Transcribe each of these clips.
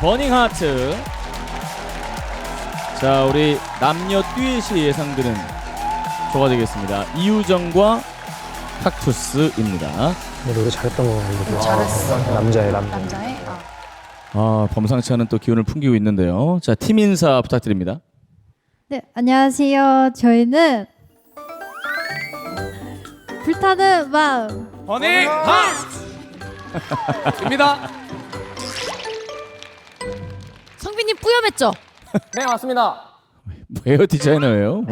버닝 하트. 자, 우리 남녀 듀엣이 예상되는 조가 되겠습니다. 이유정과 칵투스입니다. 뭐 노래 잘했던 거 같은데. 잘했어. 남자의 남자. 남자의 아. 아, 범상치 않은 또 기운을 풍기고 있는데요. 자, 팀 인사 부탁드립니다. 네, 안녕하세요. 저희는 불타는 마음. 버닝 하! 입니다. 뿌염했죠? 네 맞습니다. 헤어 디자이너예요?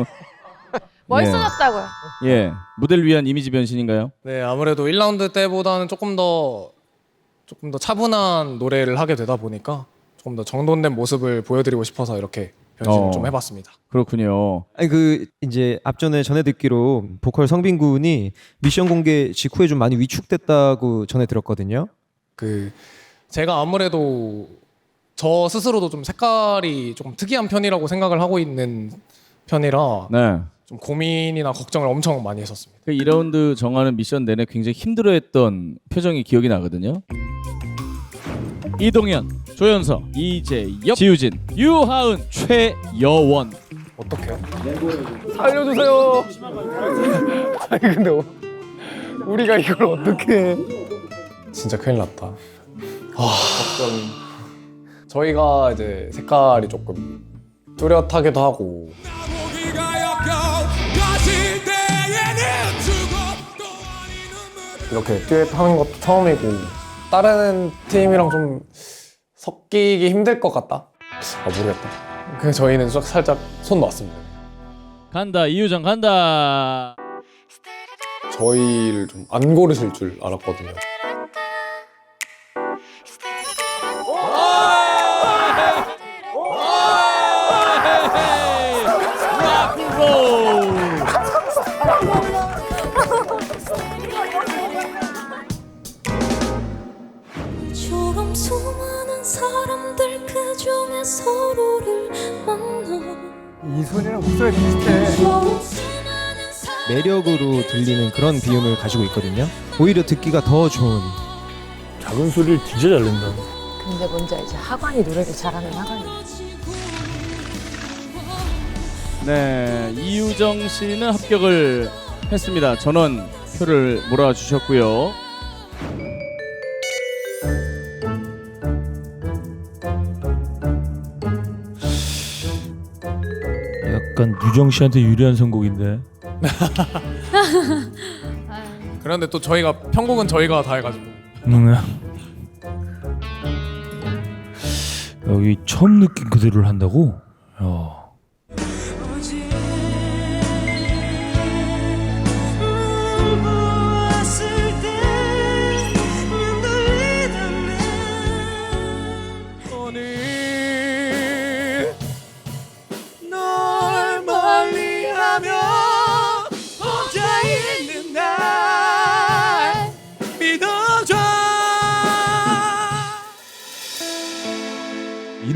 멋있어졌다고요. 예. 무대를 위한 이미지 변신인가요? 네, 아무래도 1라운드 때보다는 조금 더 조금 더 차분한 노래를 하게 되다 보니까 조금 더 정돈된 모습을 보여드리고 싶어서 이렇게 변신을 어. 좀 해봤습니다. 그렇군요. 아니 그 이제 앞전에 전해 듣기로 보컬 성빈 군이 미션 공개 직후에 좀 많이 위축됐다고 전해 들었거든요. 그 제가 아무래도 저 스스로도 좀 색깔이 조금 특이한 편이라고 생각을 하고 있는 편이라 네. 좀 고민이나 걱정을 엄청 많이 했었습니다. 그 2라운드 정하는 미션 내내 굉장히 힘들어했던 표정이 기억이 나거든요. 이동현, 조연서, 이재엽, 지우진, 유하은, 최여원. 어떡해요? 살려주세요. 아니 근데 어- 우리가 이걸 어떻게 해? 진짜 큰일 났다. 아, 저희가 이제 색깔이 조금 뚜렷하기도 하고 이렇게 듀엣 하는 것도 처음이고 다른 팀이랑 좀 섞이기 힘들 것 같다? 아 모르겠다. 그래서 저희는 싹 살짝 손 놨습니다. 간다, 이유정 간다. 저희를 좀 안 고르실 줄 알았거든요. 소리랑 목소리 비슷해. 매력으로 들리는 그런 비음을 가지고 있거든요. 오히려 듣기가 더 좋은. 작은 소리를 진짜 잘 낸다. 근데 뭔지 알지? 하관이 노래를 잘하는 하관이. 네, 이유정 씨는 합격을 했습니다. 전원 표를 몰아주셨고요. 약간 유정 씨한테 유리한 선곡인데. 그런데 또 저희가 편곡은 저희가 다 해가지고 음. 여기 처음 느낀 그대로를 한다고? 야.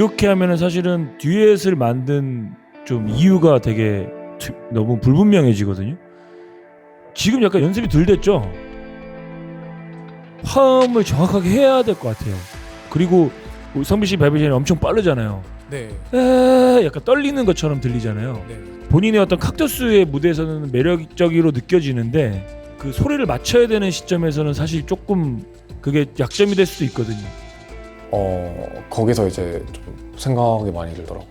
이렇게 하면은 사실은 듀엣을 만든 좀 이유가 되게 투- 너무 불분명해지거든요. 지금 약간 연습이 덜 됐죠. 화음을 정확하게 해야 될 것 같아요. 그리고 우리 성빈 씨 바이브레이션이 엄청 빠르잖아요. 네, 에 약간 떨리는 것처럼 들리잖아요. 네. 본인의 어떤 칵터스의 무대에서는 매력적으로 느껴지는데 그 소리를 맞춰야 되는 시점에서는 사실 조금 그게 약점이 될 수도 있거든요. 어 거기서 이제 좀 생각이 많이 들더라고.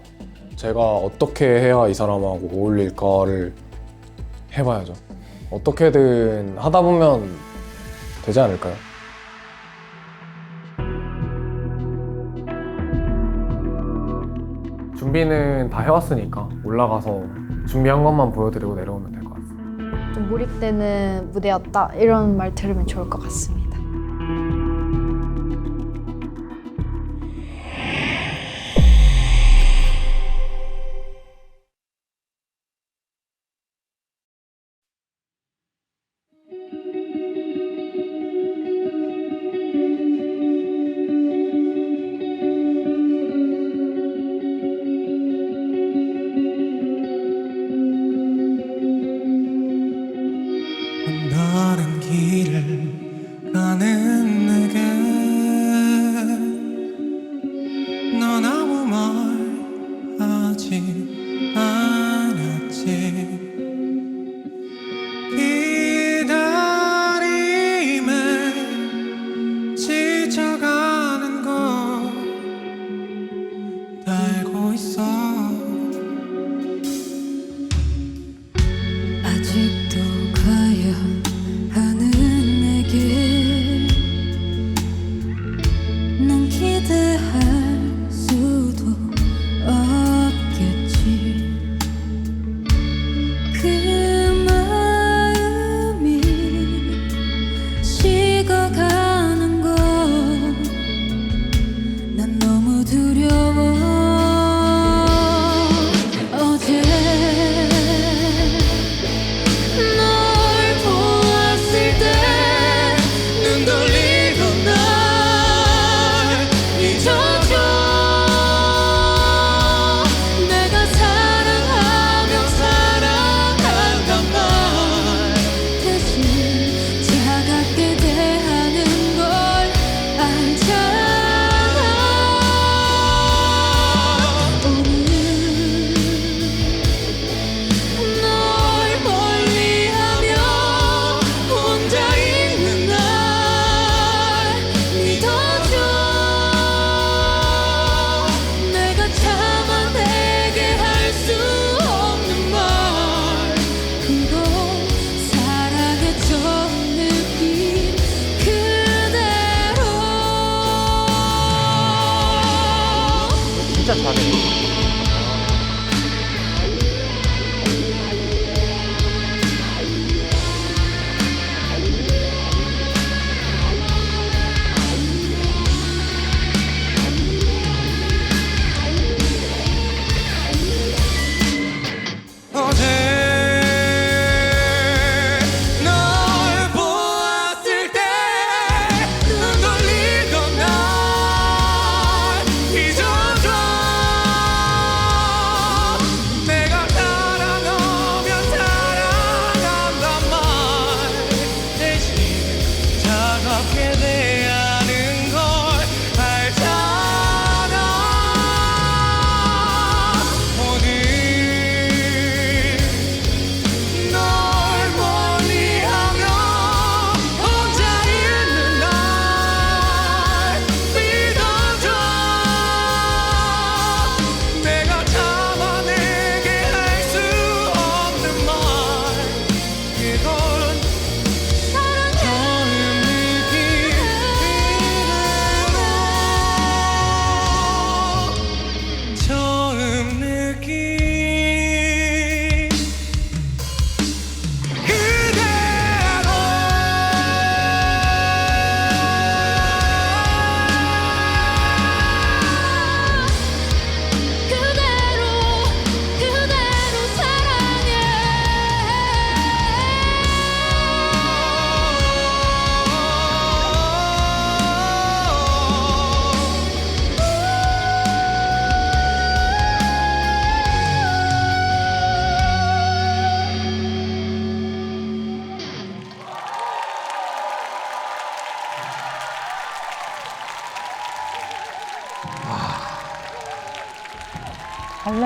제가 어떻게 해야 이 사람하고 어울릴까를 해봐야죠. 어떻게든 하다 보면 되지 않을까요? 준비는 다 해왔으니까 올라가서 준비한 것만 보여드리고 내려오면 될 것 같아요. 좀 몰입되는 무대였다. 이런 말 들으면 좋을 것 같습니다.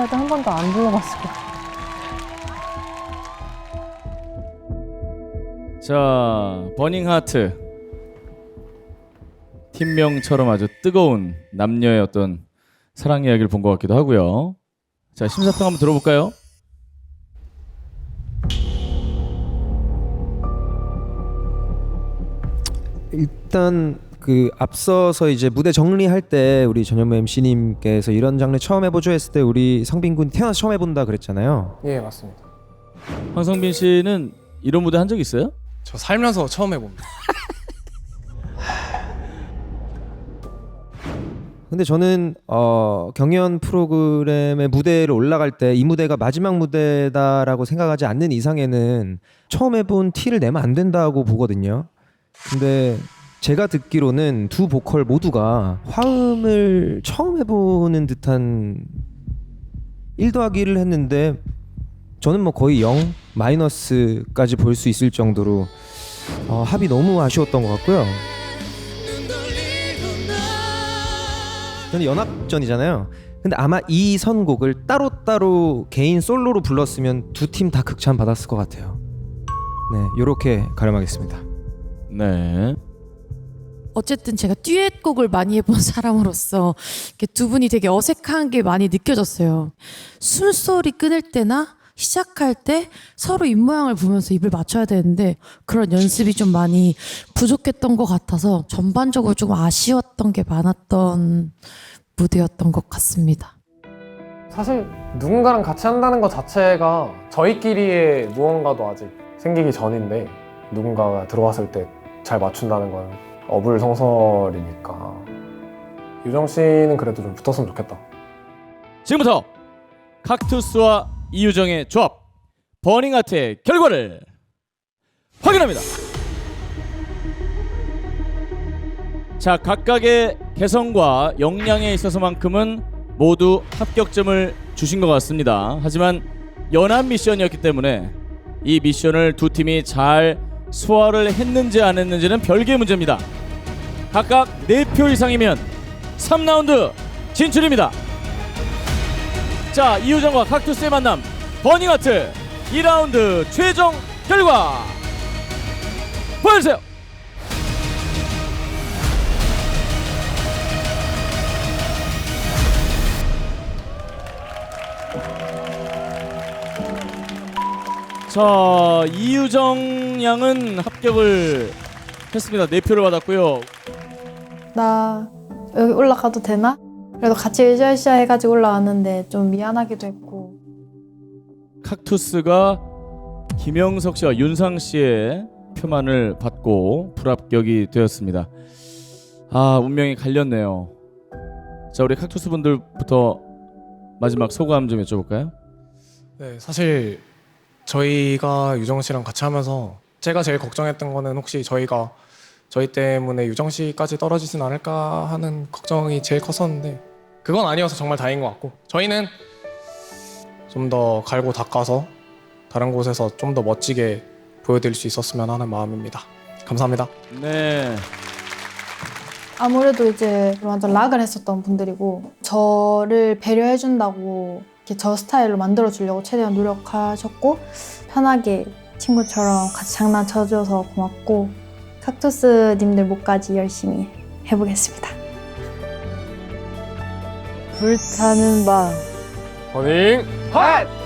발라드 한 번도 안 같아. 자, 버닝 하트. 팀명처럼 아주 뜨거운 남녀의 어떤 사랑 이야기를 본 것 같기도 하고요. 자, 심사평 한번 들어볼까요? 일단 그 앞서서 이제 무대 정리할 때 우리 전현무 MC님께서 이런 장르 처음 해보죠 했을 때 우리 성빈 군 태어나서 처음 해본다 그랬잖아요. 예 맞습니다. 황성빈 씨는 이런 무대 한 적 있어요? 저 살면서 처음 해봅니다. 근데 저는 어, 경연 프로그램의 무대를 올라갈 때 이 무대가 마지막 무대다라고 생각하지 않는 이상에는 처음 해본 티를 내면 안 된다고 보거든요. 근데 제가 듣기로는 두 보컬 모두가 화음을 처음 해보는 듯한 1 더하기를 했는데 저는 뭐 거의 0 마이너스까지 볼 수 있을 정도로 어, 합이 너무 아쉬웠던 것 같고요. 저는 연합전이잖아요. 근데 아마 이 선곡을 따로따로 개인 솔로로 불렀으면 두 팀 다 극찬 받았을 것 같아요. 네, 요렇게 가름하겠습니다. 네. 어쨌든 제가 듀엣곡을 많이 해본 사람으로서 두 분이 되게 어색한 게 많이 느껴졌어요. 숨소리 끊을 때나 시작할 때 서로 입모양을 보면서 입을 맞춰야 되는데 그런 연습이 좀 많이 부족했던 것 같아서 전반적으로 좀 아쉬웠던 게 많았던 무대였던 것 같습니다. 사실 누군가랑 같이 한다는 것 자체가 저희끼리의 무언가도 아직 생기기 전인데 누군가가 들어왔을 때 잘 맞춘다는 건 어불성설이니까 유정 씨는 그래도 좀 붙었으면 좋겠다. 지금부터 kaktus와 이유정의 조합 버닝 아트의 결과를 확인합니다. 자 각각의 개성과 역량에 있어서만큼은 모두 합격점을 주신 것 같습니다. 하지만 연합 미션이었기 때문에 이 미션을 두 팀이 잘 소화를 했는지 안 했는지는 별개의 문제입니다. 각각 4표 이상이면 3라운드 진출입니다. 자 이유정과 kaktus의 만남 버닝아트 2라운드 최종 결과 보여주세요 자 이유정 양은 합격을 했습니다 4표를 받았고요 나 여기 올라가도 되나? 그래도 같이 으쌰으쌰 해가지고 올라왔는데 좀 미안하기도 했고 칵투스가 김영석 씨와 윤상 씨의 표만을 받고 불합격이 되었습니다. 아 운명이 갈렸네요. 자 우리 칵투스 분들부터 마지막 소감 좀 여쭤볼까요? 네, 사실 저희가 유정 씨랑 같이 하면서 제가 제일 걱정했던 거는 혹시 저희가 저희 때문에 유정 씨까지 떨어지진 않을까 하는 걱정이 제일 컸었는데 그건 아니어서 정말 다행인 것 같고 저희는 좀 더 갈고 닦아서 다른 곳에서 좀 더 멋지게 보여드릴 수 있었으면 하는 마음입니다. 감사합니다. 네. 아무래도 이제 완전 락을 했었던 분들이고 저를 배려해준다고 저 스타일로 만들어 주려고 최대한 노력하셨고 편하게 친구처럼 같이 장난쳐줘서 고맙고 칵투스님들 목까지 열심히 해보겠습니다. 불타는 밤. 버닝 핫!